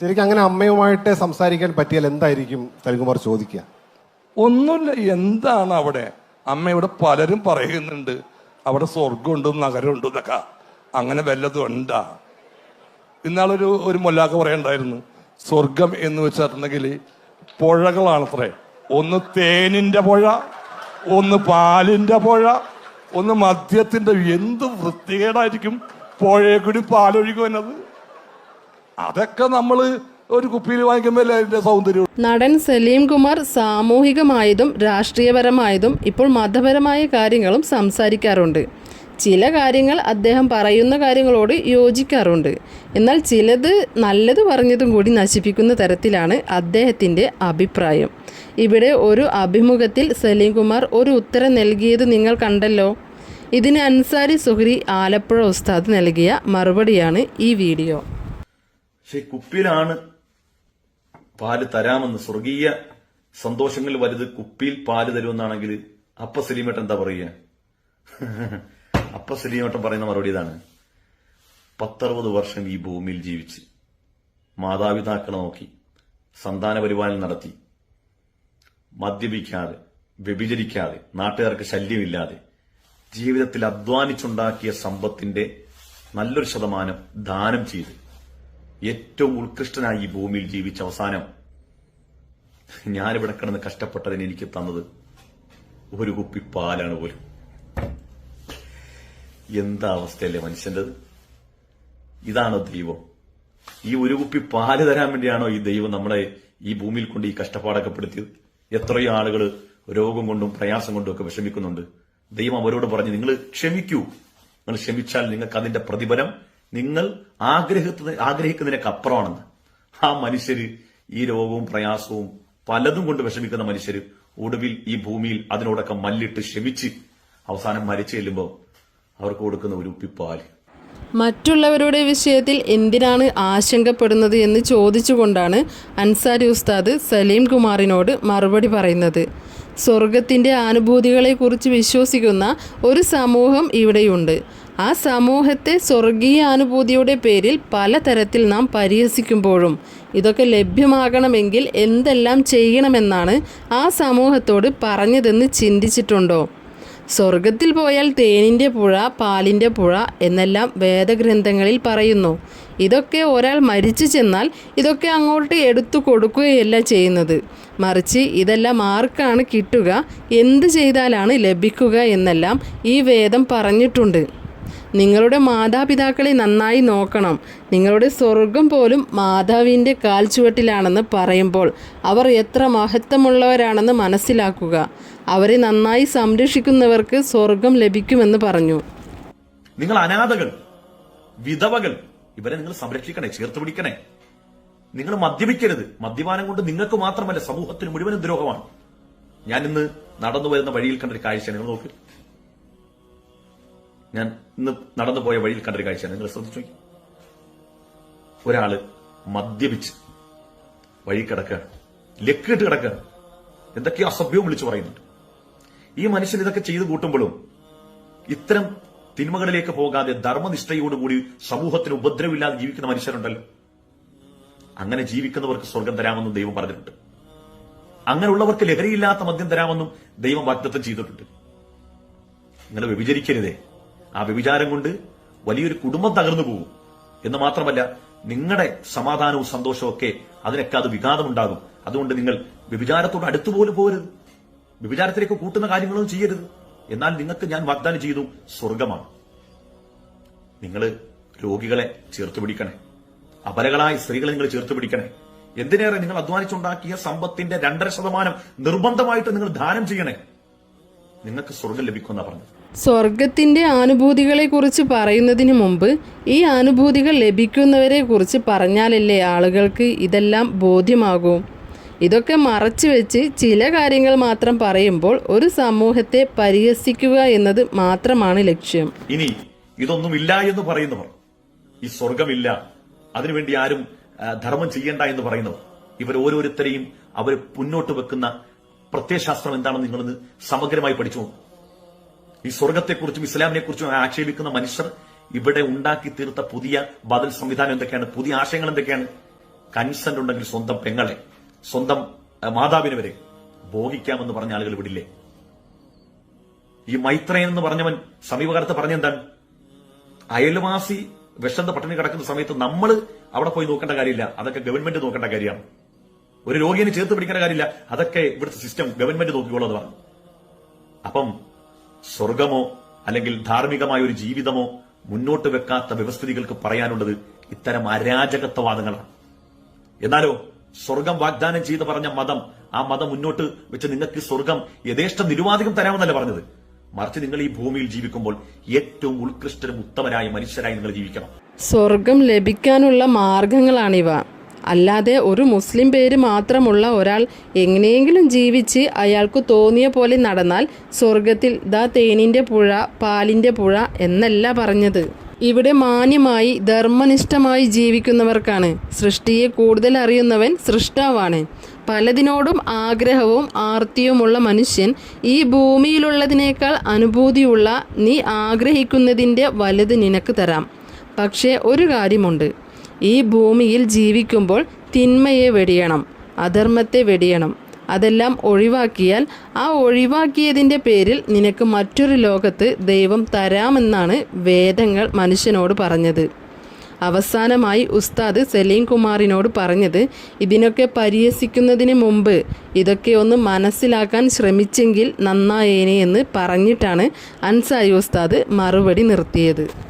ശരിക്കും അങ്ങനെ അമ്മയുമായിട്ട് സംസാരിക്കാൻ പറ്റിയാൽ എന്തായിരിക്കും തലകുമാർ ചോദിക്കുക? ഒന്നുമില്ല എന്താണ് അവിടെ? അമ്മ ഇവിടെ പലരും പറയുന്നുണ്ട് അവിടെ സ്വർഗമുണ്ട് നഗരമുണ്ട് എന്നൊക്കെ. അങ്ങനെ വല്ലതും ഉണ്ടാ? ഇന്നാളൊരു ഒരു മൊല്ലാക്ക പറയണ്ടായിരുന്നു സ്വർഗം എന്ന് വെച്ചിട്ടുണ്ടെങ്കിൽ പുഴകളാണത്രേ. ഒന്ന് തേനിന്റെ പുഴ ഒന്ന് പാലിന്റെ പുഴ ഒന്ന് മദ്യത്തിന്റെ എന്ത് വൃത്തികേടായിരിക്കും പുഴയെ കൂടി പാലൊഴുകി വന്നത് അതൊക്കെ നമ്മൾ ഒരു കുപ്പിയിൽ വാങ്ങിക്കുമ്പോൾ അതിന്റെ സൗന്ദര്യം. നടൻ സലീം കുമാർ സാമൂഹികമായതും രാഷ്ട്രീയപരമായതും ഇപ്പോൾ മതപരമായ കാര്യങ്ങളും സംസാരിക്കാറുണ്ട്. ചില കാര്യങ്ങൾ അദ്ദേഹം പറയുന്ന കാര്യങ്ങളോട് യോജിക്കാറുണ്ട്. എന്നാൽ ചിലത് നല്ലത് പറഞ്ഞതും കൂടി നശിപ്പിക്കുന്ന തരത്തിലാണ് അദ്ദേഹത്തിന്റെ അഭിപ്രായം. ഇവിടെ ഒരു അഭിമുഖത്തിൽ സലീം കുമാർ ഒരു ഉത്തരം നൽകിയത് നിങ്ങൾ കണ്ടല്ലോ. ഇതിന് അൻസാരി സുഹരി ആലപ്പുഴ ഉസ്താദ് നൽകിയ മറുപടിയാണ് ഈ വീഡിയോ. പക്ഷെ കുപ്പിയിലാണ് പാൽ തരാമെന്ന് സ്വർഗീയ സന്തോഷങ്ങൾ വലുത് കുപ്പിയിൽ പാൽ തരുമെന്നാണെങ്കിൽ അപ്പ സലീമേട്ടൻ എന്താ പറയുക? അപ്പ സലീമേട്ടൻ പറയുന്ന മറുപടി ഇതാണ്. പത്തറുപത് വർഷം ഈ ഭൂമിയിൽ ജീവിച്ച് മാതാപിതാക്കളെ നോക്കി സന്താന പരിപാലനം നടത്തി മദ്യപിക്കാതെ വ്യഭിചരിക്കാതെ നാട്ടുകാർക്ക് ശല്യമില്ലാതെ ജീവിതത്തിൽ അധ്വാനിച്ചുണ്ടാക്കിയ സമ്പത്തിന്റെ നല്ലൊരു ശതമാനം ദാനം ചെയ്ത് ഏറ്റവും ഉത്കൃഷ്ടനായി ഈ ഭൂമിയിൽ ജീവിച്ച അവസാനം ഞാനിവിടെ കിടന്ന് കഷ്ടപ്പെട്ടതിന് എനിക്ക് തന്നത് ഒരു കുപ്പി പാലാണ് പോലും. എന്താ അവസ്ഥയല്ലേ മനുഷ്യന്റെ ഇതാണോ ദൈവം? ഈ ഒരു കുപ്പി പാൽ തരാൻ വേണ്ടിയാണോ ഈ ദൈവം നമ്മളെ ഈ ഭൂമിയിൽ കൊണ്ട് ഈ കഷ്ടപ്പാടൊക്കെ പെടുത്തിയത്? എത്രയോ ആളുകൾ രോഗം കൊണ്ടും പ്രയാസം കൊണ്ടും ഒക്കെ വിഷമിക്കുന്നുണ്ട്. ദൈവം അവരോട് പറഞ്ഞു നിങ്ങൾ ക്ഷമിക്കൂ. നിങ്ങൾ ക്ഷമിച്ചാൽ നിങ്ങൾക്ക് അതിന്റെ പ്രതിഫലം നിങ്ങൾ ആഗ്രഹിക്കുന്ന ആഗ്രഹിക്കുന്നതിനൊക്കെ ആ മനുഷ്യര് ഈ രോഗവും പ്രയാസവും പലതും കൊണ്ട് വിഷമിക്കുന്ന മനുഷ്യര് ഒടുവിൽ ഈ ഭൂമിയിൽ അതിനോടൊക്കെ മല്ലിട്ട് ക്ഷമിച്ച് അവസാനം മരിച്ചു ചെല്ലുമ്പോൾ അവർക്ക് കൊടുക്കുന്ന ഒരു ഉപ്പിപ്പാൽ മറ്റുള്ളവരുടെ വിഷയത്തിൽ എന്തിനാണ് ആശങ്കപ്പെടുന്നത് എന്ന് ചോദിച്ചുകൊണ്ടാണ് അൻസാരി ഉസ്താദ് സലീം കുമാറിനോട് മറുപടി പറയുന്നത്. സ്വർഗത്തിന്റെ ആനുഭൂതികളെക്കുറിച്ച് വിശ്വസിക്കുന്ന ഒരു സമൂഹം ഇവിടെയുണ്ട്. ആ സമൂഹത്തെ സ്വർഗീയ അനുഭൂതിയുടെ പേരിൽ പലതരത്തിൽ നാം പരിഹസിക്കുമ്പോഴും ഇതൊക്കെ ലഭ്യമാകണമെങ്കിൽ എന്തെല്ലാം ചെയ്യണമെന്നാണ് ആ സമൂഹത്തോട് പറഞ്ഞതെന്ന് ചിന്തിച്ചിട്ടുണ്ടോ? സ്വർഗത്തിൽ പോയാൽ തേനിന്റെ പുഴ പാലിന്റെ പുഴ എന്നെല്ലാം വേദഗ്രന്ഥങ്ങളിൽ പറയുന്നു. ഇതൊക്കെ ഒരാൾ മരിച്ചു ചെന്നാൽ ഇതൊക്കെ അങ്ങോട്ട് എടുത്തു കൊടുക്കുകയല്ല ചെയ്യുന്നത്. മറിച്ച് ഇതെല്ലാം ആർക്കാണ് കിട്ടുക എന്ത് ചെയ്താലാണ് ലഭിക്കുക എന്നെല്ലാം ഈ വേദം പറഞ്ഞിട്ടുണ്ട്. നിങ്ങളുടെ മാതാപിതാക്കളെ നന്നായി നോക്കണം. നിങ്ങളുടെ സ്വർഗം പോലും മാതാവിന്റെ കാൽച്ചുവട്ടിലാണെന്ന് പറയുമ്പോൾ അവർ എത്ര മഹത്വമുള്ളവരാണെന്ന് മനസ്സിലാക്കുക. അവരെ നന്നായി സംരക്ഷിക്കുന്നവർക്ക് സ്വർഗം ലഭിക്കുമെന്ന് പറഞ്ഞു. നിങ്ങൾ അനാഥകൾ വിധവകൾ ഇവരെ നിങ്ങൾ സംരക്ഷിക്കണേ ചേർത്ത് പിടിക്കണേ. നിങ്ങൾ മദ്യപിക്കരുത്. മദ്യപാനം കൊണ്ട് നിങ്ങൾക്ക് മാത്രമല്ല സമൂഹത്തിന് മുഴുവനും ദ്രോഹമാണ്. ഞാൻ ഇന്ന് നടന്നു വരുന്ന വഴിയിൽ കണ്ടൊരു കാഴ്ച നിങ്ങൾ നോക്ക്. ഞാൻ ഇന്ന് നടന്നു പോയ വഴിയിൽ കണ്ടൊരു കാഴ്ച നിങ്ങൾ ശ്രദ്ധിച്ചു ഒരാൾ മദ്യപിച്ച് വഴി കിടക്കുകയാണ്. ലക്കിട്ട് കിടക്കുകയാണ്. എന്തൊക്കെയോ അസഭ്യവും വിളിച്ചു പറയുന്നുണ്ട്. ഈ മനുഷ്യൻ ഇതൊക്കെ ചെയ്തു കൂട്ടുമ്പോഴും ഇത്തരം തിന്മകളിലേക്ക് പോകാതെ ധർമ്മനിഷ്ഠയോടുകൂടി സമൂഹത്തിന് ഉപദ്രവമില്ലാതെ ജീവിക്കുന്ന മനുഷ്യരുണ്ടല്ലോ. അങ്ങനെ ജീവിക്കുന്നവർക്ക് സ്വർഗം തരാമെന്നും ദൈവം പറഞ്ഞിട്ടുണ്ട്. അങ്ങനെയുള്ളവർക്ക് ലഹരിയില്ലാത്ത മദ്യം തരാമെന്നും ദൈവം വാഗ്ദത്തം ചെയ്തിട്ടുണ്ട്. നിങ്ങൾ വ്യഭിചരിക്കരുതേ. ആ വ്യഭിചാരം കൊണ്ട് വലിയൊരു കുടുംബം തകർന്നു പോകും. എന്ന് മാത്രമല്ല നിങ്ങളുടെ സമാധാനവും സന്തോഷവും ഒക്കെ അതിനൊക്കെ അത് വിഘാതമുണ്ടാകും. അതുകൊണ്ട് നിങ്ങൾ വ്യഭിചാരത്തോട് അടുത്തുപോലും പോകരുത്. വ്യഭിചാരത്തിലേക്ക് കൂട്ടുന്ന കാര്യങ്ങളൊന്നും ചെയ്യരുത്. എന്നാൽ നിങ്ങൾക്ക് ഞാൻ വാഗ്ദാനം ചെയ്തു സ്വർഗമാണ് നിങ്ങൾ രോഗികളെ ചേർത്ത് പിടിക്കണേ. അപലകളായ സ്ത്രീകളെ നിങ്ങൾ ചേർത്ത് പിടിക്കണേ. എന്തിനേറെ നിങ്ങൾ അധ്വാനിച്ചുണ്ടാക്കിയ സമ്പത്തിന്റെ രണ്ടര ശതമാനം നിർബന്ധമായിട്ട് നിങ്ങൾ ദാനം ചെയ്യണേ. നിങ്ങൾക്ക് സ്വർഗം ലഭിക്കുമെന്നാണ് പറഞ്ഞത്. സ്വർഗത്തിന്റെ ആനുഭൂതികളെക്കുറിച്ച് പറയുന്നതിന് മുമ്പ് ഈ ആനുഭൂതികൾ ലഭിക്കുന്നവരെ കുറിച്ച് പറഞ്ഞാലല്ലേ ആളുകൾക്ക് ഇതെല്ലാം ബോധ്യമാകൂ. ഇതൊക്കെ മറച്ചു വെച്ച് ചില കാര്യങ്ങൾ മാത്രം പറയുമ്പോൾ ഒരു സമൂഹത്തെ പരിഹസിക്കുക എന്നത് മാത്രമാണ് ലക്ഷ്യം. ഇനി ഇതൊന്നുമില്ല എന്ന് പറയുന്നവർ ഈ സ്വർഗമില്ല അതിനുവേണ്ടി ആരും ധർമ്മം ചെയ്യണ്ട എന്ന് പറയുന്നവർ ഇവർ ഓരോരുത്തരെയും അവർ മുന്നോട്ട് വെക്കുന്ന പ്രത്യയശാസ്ത്രം എന്താണെന്ന് നിങ്ങളിന്ന് സമഗ്രമായി പഠിച്ചു ഈ സ്വർഗത്തെക്കുറിച്ചും ഇസ്ലാമിനെ കുറിച്ചും ആക്ഷേപിക്കുന്ന മനുഷ്യർ ഇവിടെ ഉണ്ടാക്കി തീർത്ത പുതിയ ബദൽ സംവിധാനം എന്തൊക്കെയാണ്? പുതിയ ആശയങ്ങൾ എന്തൊക്കെയാണ്? കൺസെന്റ് ഉണ്ടെങ്കിൽ സ്വന്തം പെങ്ങളെ സ്വന്തം മാതാവിനെ വരെ ഭോഗിക്കാമെന്ന് പറഞ്ഞ ആളുകൾ വിടില്ലേ ഈ മൈത്രയൻ എന്ന് പറഞ്ഞവൻ സമീപകാലത്ത് പറഞ്ഞെന്താണ് അയൽവാസി വിഷന്ത പട്ടിണി കിടക്കുന്ന സമയത്ത് നമ്മൾ അവിടെ പോയി നോക്കേണ്ട കാര്യമില്ല. അതൊക്കെ ഗവൺമെന്റ് നോക്കേണ്ട കാര്യമാണ്. ഒരു രോഗിയെ ചേർത്ത് പിടിക്കേണ്ട കാര്യമില്ല. അതൊക്കെ ഇവിടുത്തെ സിസ്റ്റം ഗവൺമെന്റ് നോക്കിക്കോളൂ എന്ന് പറഞ്ഞു. അപ്പം സ്വർഗമോ അല്ലെങ്കിൽ ധാർമ്മികമായ ഒരു ജീവിതമോ മുന്നോട്ട് വെക്കാത്ത വ്യവസ്ഥിതികൾക്ക് പറയാനുള്ളത് ഇത്തരം അരാജകത്വവാദങ്ങളാണ്. എന്നാലോ സ്വർഗം വാഗ്ദാനം ചെയ്ത് പറഞ്ഞ മതം ആ മതം മുന്നോട്ട് വെച്ച് നിങ്ങൾക്ക് സ്വർഗം യഥേഷ്ടം നിരുവാധികം തരാമെന്നല്ല പറഞ്ഞത്? മറിച്ച് നിങ്ങൾ ഈ ഭൂമിയിൽ ജീവിക്കുമ്പോൾ ഏറ്റവും ഉത്കൃഷ്ടരും ഉത്തമരായ മനുഷ്യരായി നിങ്ങൾ ജീവിക്കണം. സ്വർഗം ലഭിക്കാനുള്ള മാർഗങ്ങളാണിവ. അല്ലാതെ ഒരു മുസ്ലിം പേര് മാത്രമുള്ള ഒരാൾ എങ്ങനെയെങ്കിലും ജീവിച്ച് അയാൾക്ക് തോന്നിയ പോലെ നടന്നാൽ സ്വർഗത്തിൽ ദാ തേനിന്റെ പുഴ പാലിന്റെ പുഴ എന്നല്ല പറഞ്ഞത്. ഇവിടെ മാന്യമായി ധർമ്മനിഷ്ഠമായി ജീവിക്കുന്നവർക്കാണ്. സൃഷ്ടിയെ കൂടുതൽ അറിയുന്നവൻ സൃഷ്ടാവാണ്. പലതിനോടും ആഗ്രഹവും ആർത്തിയുമുള്ള മനുഷ്യൻ ഈ ഭൂമിയിലുള്ളതിനേക്കാൾ അനുഭൂതിയുള്ള നീ ആഗ്രഹിക്കുന്നതിന്റെ വലുത് നിനക്ക് തരാം. പക്ഷേ ഒരു കാര്യമുണ്ട്. ഈ ഭൂമിയിൽ ജീവിക്കുമ്പോൾ തിന്മയെ വെടിയണം അധർമ്മത്തെ വെടിയണം. അതെല്ലാം ഒഴിവാക്കിയാൽ ആ ഒഴിവാക്കിയതിന്റെ പേരിൽ നിനക്ക് മറ്റൊരു ലോകത്ത് ദൈവം തരാമെന്നാണ് വേദങ്ങൾ മനുഷ്യനോട് പറഞ്ഞത്. അവസാനമായി ഉസ്താദ് സലീം കുമാറിനോട് പറഞ്ഞത് ഇതിനൊക്കെ പരിഹസിക്കുന്നതിന് മുമ്പ് ഇതൊക്കെ ഒന്ന് മനസ്സിലാക്കാൻ ശ്രമിച്ചെങ്കിൽ നന്നായേനെ എന്ന് പറഞ്ഞിട്ടാണ് അൻസാരി ഉസ്താദ് മറുപടി നിർത്തിയത്.